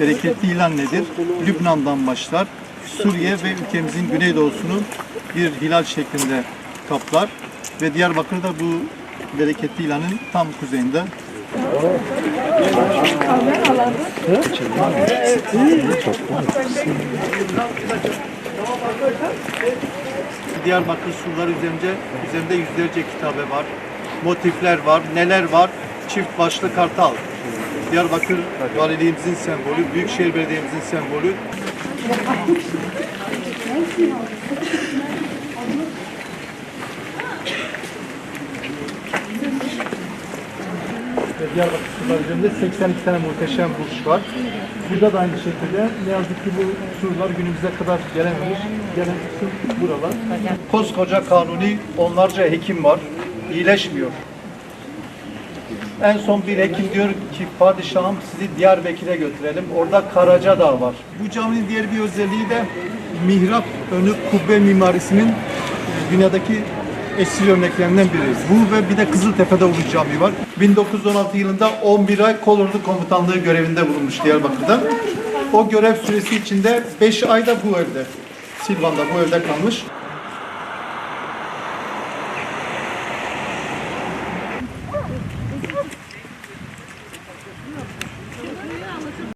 Bereketli ilan nedir? Lübnan'dan başlar. Suriye ve ülkemizin güneydoğusunu bir hilal şeklinde kaplar. Ve Diyarbakır da bu bereketli ilanın tam kuzeyinde. Diyarbakır surları üzerinde, üzerinde yüzlerce kitabe var. Motifler var, neler var? Çift başlı kartal. Diyarbakır valiliğimizin sembolü, Büyükşehir Belediye'mizin sembolü. Ve Diyarbakır surları üzerinde 82 tane muhteşem buluş var. Burada da aynı şekilde ne yazık ki bu surlar günümüze kadar gelememiş. Gelen buralar. Koskoca kanuni onlarca hekim var. İyileşmiyor. En son bir hekim diyor ki padişahım sizi Diyarbakır'a götürelim. Orada Karaca Dağ var. Bu caminin diğer bir özelliği de mihrap önü kubbe mimarisinin e, dünyadaki eski örneklerinden biri. Bu ve bir de Kızıltepe'de Ulu Cami var. 1916 yılında 11 ay kolordu komutanlığı görevinde bulunmuş Diyarbakır'da. O görev süresi içinde 5 ayda bu evde, Silvan'da bu evde kalmış.